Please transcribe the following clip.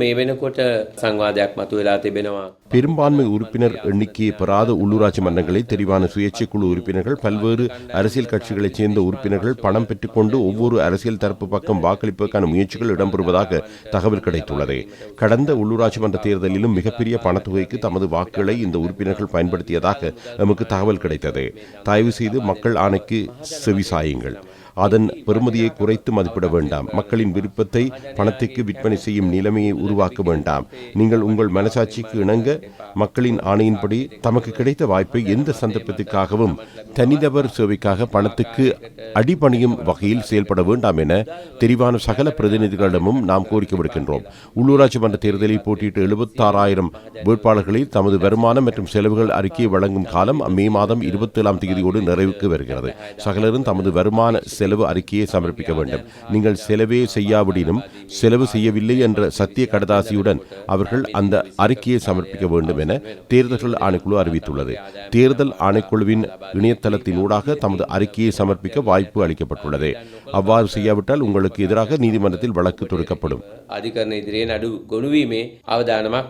මේ වෙනකොට සංවාදයක් මතු වෙලා තිබෙනවා. பெரும்பான்மை உறுப்பினர் எண்ணிக்கையை பெறாத உள்ளூராட்சி மன்றங்களில் தெரிவான சுயேட்சை குழு உறுப்பினர்கள் பல்வேறு அரசியல் கட்சிகளைச் சேர்ந்த உறுப்பினர்கள் பணம் பெற்றுக்கொண்டு ஒவ்வொரு அரசியல் தரப்பு பக்கம் வாக்களிப்பதற்கான முயற்சிகள் இடம்பெறுவதாக தகவல் கிடைத்துள்ளது கடந்த உள்ளூராட்சி மன்ற தேர்தலிலும் மிகப்பெரிய பணத்தொகைக்கு தமது வாக்குகளை இந்த உறுப்பினர்கள் பயன்படுத்தியதாக நமக்கு தகவல் கிடைத்தது தயவு செய்து மக்கள் ஆணைக்கு செவிசாயுங்கள் அதன் பெறுமதியை குறைத்து மதிப்பிட வேண்டாம். மக்களின் விருப்பத்தை பணத்துக்கு விற்பனை செய்யும் நிலைமையை உருவாக்க வேண்டாம். நீங்கள் உங்கள் மனசாட்சிக்கு இணங்க மக்களின் ஆணையின்படி தமக்கு கிடைத்த வாய்ப்பை எந்த சந்தர்ப்பத்திற்காகவும் தனிநபர் சேவைக்காக பணத்துக்கு அடிபணியும் வகையில் செயல்பட வேண்டாம் என தெரிவான சகல பிரதிநிதிகளிடமும் நாம் கோரிக்கை விடுக்கின்றோம். உள்ளூராட்சி மன்ற தேர்தலில் போட்டியிட்ட எழுபத்தாறாயிரம் வேட்பாளர்களில் தமது வருமானம் மற்றும் செலவுகள் அறிக்கையை வழங்கும் காலம் மே மாதம் இருபத்தி ஏழாம் தேதியோடு நிறைவுக்கு வருகிறது. சகலரும் தமது வருமான செலவு செலவு அறிக்கையை சமர்ப்பிக்க வேண்டும். நீங்கள் செலவே செய்யாவிடினும் செலவு செய்யவில்லை என்ற சத்திய கடதாசியுடன் அவர்கள் அந்த அறிக்கையை சமர்ப்பிக்க வேண்டும் என தேர்தல்கள் ஆணைக்குழு அறிவித்துள்ளது. தேர்தல் ஆணைக்குழுவின் இணையதளத்தினூடாக தமது அறிக்கையை சமர்ப்பிக்க வாய்ப்பு அளிக்கப்பட்டுள்ளது. அவ்வாறு செய்யாவிட்டால் உங்களுக்கு எதிராக நீதிமன்றத்தில் வழக்கு தொடுக்கப்படும். அதிகாரம் எதிரே நடு கொணுவியுமே அவதானமாக